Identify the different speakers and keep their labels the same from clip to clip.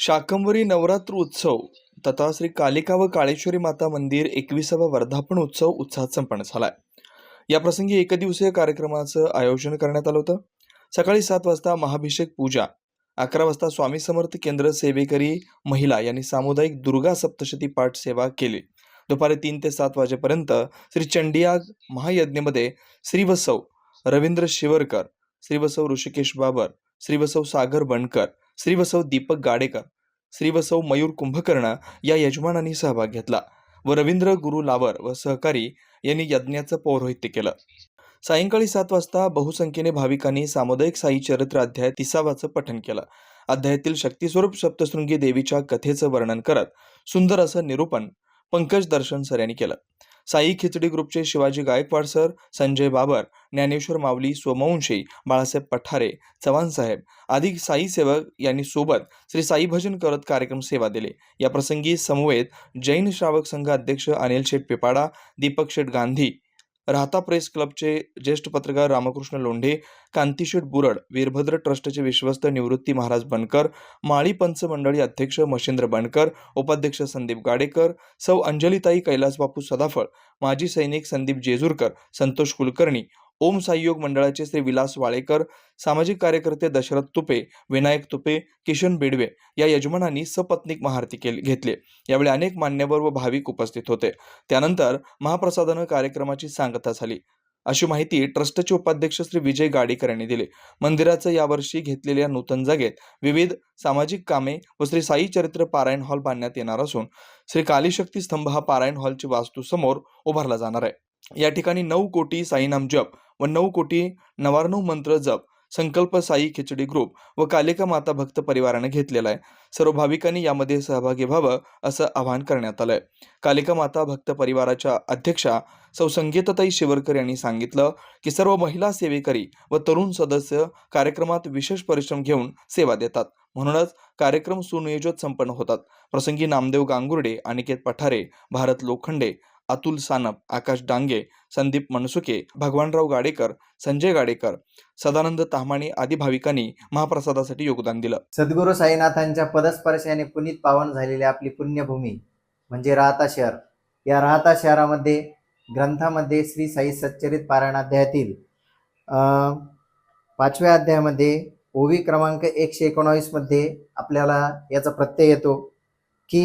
Speaker 1: शाकंभरी नवरात्र उत्सव तथा श्री कालिका व काळेश्वरी माता मंदिर एकविसावा वर्धापन उत्सव उत्साहात संपन्न झाला या प्रसंगी एकदिवसीय कार्यक्रमाचं आयोजन करण्यात आलं होतं. सकाळी सात वाजता महाभिषेक पूजा अकरा वाजता स्वामी समर्थ केंद्र सेवेकरी महिला यांनी सामुदायिक दुर्गा सप्तशती पाठ सेवा केली. दुपारी तीन ते सात वाजेपर्यंत श्री चंडियाग महायज्ञमध्ये श्रीवसव रवींद्र शिवरकर श्रीवसव ऋषिकेश बाबर श्रीवसव सागर बनकर श्रीवसव दीपक गाडेकर श्रीवसव मयूर कुंभकर्ण या यजमानांनी सहभाग घेतला व रवींद्र गुरु लावर व सहकारी यांनी यज्ञाचं पौरोहित्य केलं. सायंकाळी सात वाजता बहुसंख्येने भाविकांनी सामुदायिक साई चरित्र अध्याय तिसावाचं पठण केलं. अध्यायातील शक्तिस्वरूप सप्तशृंगी देवीच्या कथेचं वर्णन करत सुंदर असं निरूपण पंकज दर्शन सर यांनी केलं. साई खिचडी ग्रुपचे शिवाजी गायकवाड सर संजय बाबर ज्ञानेश्वर माऊली सोमवंशी बाळासाहेब पठारे चव्हाणसाहेब आदी साई सेवक यांनी सोबत श्री साई भजन करत कार्यक्रम सेवा दिले. या प्रसंगी समवेत जैन श्रावक संघ अध्यक्ष अनिल शेठ पिपाडा दीपक शेठ गांधी राहता प्रेस क्लबचे ज्येष्ठ पत्रकार रामकृष्ण लोंढे कांतीशेठ बुरड वीरभद्र ट्रस्टचे विश्वस्त निवृत्ती महाराज बनकर माळी पंच मंडळी अध्यक्ष मशिंद्र बनकर उपाध्यक्ष संदीप गाडेकर सौ अंजलीताई कैलासबापू सदाफळ माजी सैनिक संदीप जेजूरकर संतोष कुलकर्णी ओम साईयोग मंडळाचे श्री विलास वाळेकर सामाजिक कार्यकर्ते दशरथ तुपे विनायक तुपे किशन बेडवे या यजमानांनी सपत्नीक महारती केली घेतली. यावेळी अनेक मान्यवर व भाविक उपस्थित होते. त्यानंतर महाप्रसादानं कार्यक्रमाची सांगता झाली. अशी माहिती ट्रस्टचे उपाध्यक्ष श्री विजय गाडेकर यांनी दिली. मंदिराचं यावर्षी घेतलेल्या नूतन जागेत विविध सामाजिक कामे व श्री साई चरित्र पारायण हॉल बांधण्यात येणार असून श्री कालीशक्ती स्तंभ हा पारायण हॉलची वास्तू समोर उभारला जाणार आहे. या ठिकाणी नऊ कोटी साईनाम जप व नऊ कोटी नवारणव मंत्र जप संकल्प साई खिचडी ग्रुप व कालिका माता भक्त परिवाराने घेतलेला आहे. सर्व भाविकांनी यामध्ये सहभागी व्हावं असं आवाहन करण्यात आलंय. कालिका माता भक्त परिवाराच्या अध्यक्षा सौ संगीतताई शिवरकर यांनी सांगितलं की सर्व महिला सेवेकरी व तरुण सदस्य कार्यक्रमात विशेष परिश्रम घेऊन सेवा देतात. म्हणूनच कार्यक्रम सुनियोजित संपन्न होतात. प्रसंगी नामदेव गांगुर्डे अनिकेत पठारे भारत लोखंडे अतुल सानप आकाश डांगे संदीप मनसुके भगवानराव गाडेकर संजय गाडेकर सदानंद ताहमाणी आदी भाविकांनी महाप्रसादासाठी योगदान दिलं.
Speaker 2: सद्गुरू साईनाथांच्या पदस्पर्शाने पुनीत पावन झालेली आपली पुण्यभूमी म्हणजे राहता शहर. या राहता शहरामध्ये ग्रंथामध्ये श्री साई सच्चरित पारायण अध्यायातील पाचव्या अध्यायामध्ये ओवी क्रमांक एकशे एकोणावीसमध्ये आपल्याला याचा प्रत्यय येतो की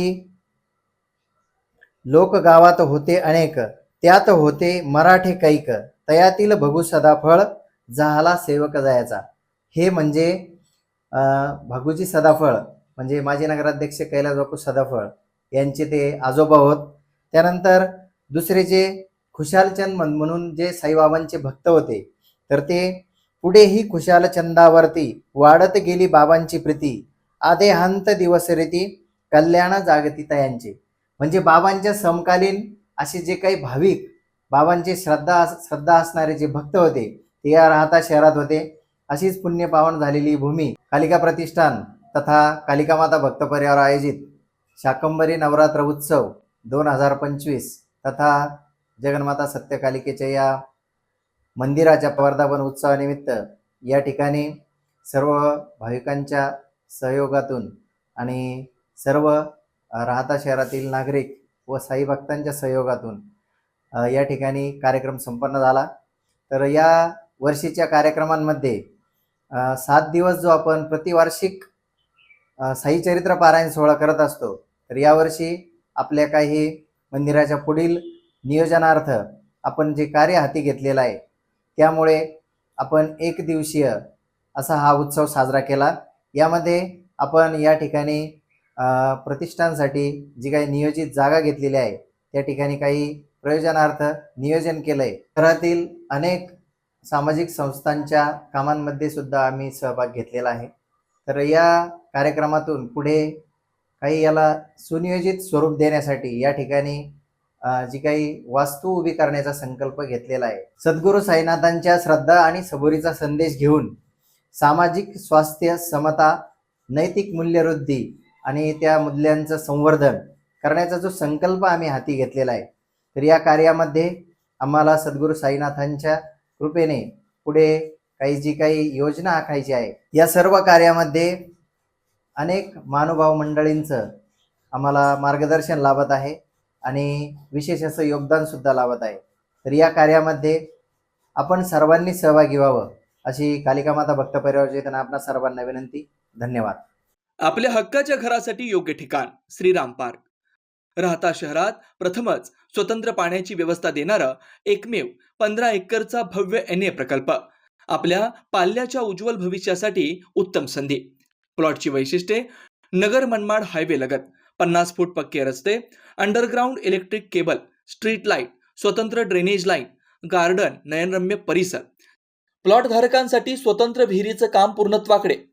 Speaker 2: लोक गावात होते अनेक. त्यात होते मराठे कैक. तयातील भगू सदाफळ जहाला सेवक जायचा. हे म्हणजे भगूजी सदाफळ म्हणजे माजी नगराध्यक्ष कैलास बापू सदाफळ यांचे ते आजोबा होत. त्यानंतर दुसरे जे खुशालचंद म्हणून जे साईबाबांचे भक्त होते तर ते पुढेही खुशालचंदावरती वाढत गेली बाबांची प्रीती. आदेहांत दिवस रीती कल्याण जागतिता यांची म्हणजे बाबांच्या समकालीन असे जे काही भाविक बाबांचे श्रद्धा श्रद्धा असणारे जे भक्त होते ते या राहता शहरात होते. अशीच पुण्यपावन झालेली भूमी कालिका प्रतिष्ठान तथा कालिका माता भक्त परिवार आयोजित शाकंभरी नवरात्र उत्सव दोन हजार पंचवीस तथा जगन्माता सत्यकालिकेच्या या मंदिराच्या वर्धापन उत्सवानिमित्त या ठिकाणी सर्व भाविकांच्या सहयोगातून आणि सर्व राहता शहरातील नागरिक व साई भक्तांच्या सहयोगातून या ठिकाणी कार्यक्रम संपन्न झाला. तर या वर्षीच्या कार्यक्रमांमध्ये सात दिवस जो आपण प्रतिवार्षिक साईचरित्र साई चरित्र पारायण सोहळा करत असतो तर यावर्षी आपल्या काही मंदिराच्या पुढील नियोजनार्थ आपण जे कार्य हाती घेतलेलं आहे त्यामुळे आपण एक दिवसीय असा हा उत्सव साजरा केला. यामध्ये आपण या ठिकाणी प्रतिष्ठानसाठी जी काही नियोजित जागा घेतलेली आहे त्या ठिकाणी काही प्रयोजनार्थ नियोजन केलं आहे शहरातील अनेक सामाजिक संस्थांच्या कामांमध्ये सुद्धा आम्ही सहभाग घेतलेला आहे. तर या कार्यक्रमातून पुढे काही याला सुनियोजित स्वरूप देण्यासाठी या ठिकाणी जी काही वास्तू उभी करण्याचा संकल्प घेतलेला आहे. सद्गुरू साईनाथांच्या श्रद्धा आणि सबुरीचा संदेश घेऊन सामाजिक स्वास्थ्य समता नैतिक मूल्यवृद्धी आणि त्या मूल्यांचं संवर्धन करण्याचा जो संकल्प आम्ही हाती घेतलेला आहे तर या कार्यामध्ये आम्हाला सद्गुरू साईनाथांच्या कृपेने पुढे काही जी काही योजना आखायची आहे या सर्व कार्यामध्ये अनेक महानुभाव मंडळींचं आम्हाला मार्गदर्शन लाभत आहे आणि विशेष असं योगदानसुद्धा लाभत आहे. तर या कार्यामध्ये आपण सर्वांनी सहभागी व्हावं अशी कालिका माता भक्त परिवार आपणा सर्वांना विनंती. धन्यवाद.
Speaker 1: आपल्या हक्काच्या घरासाठी योग्य ठिकाण श्रीराम पार्क. राहता शहरात प्रथमच स्वतंत्र पाण्याची व्यवस्था देणारं एकमेव पंधरा एकरचा भव्य एन ए प्रकल्प. आपल्या पाल्याच्या उज्ज्वल भविष्यासाठी उत्तम संधी. प्लॉटची वैशिष्ट्ये नगर मनमाड हायवे लगत पन्नास फूट पक्के रस्ते underground electric cable street light स्वतंत्र ड्रेनेज लाईन गार्डन नयनरम्य परिसर. प्लॉट धारकांसाठी स्वतंत्र विहिरीचं काम पूर्णत्वाकडे.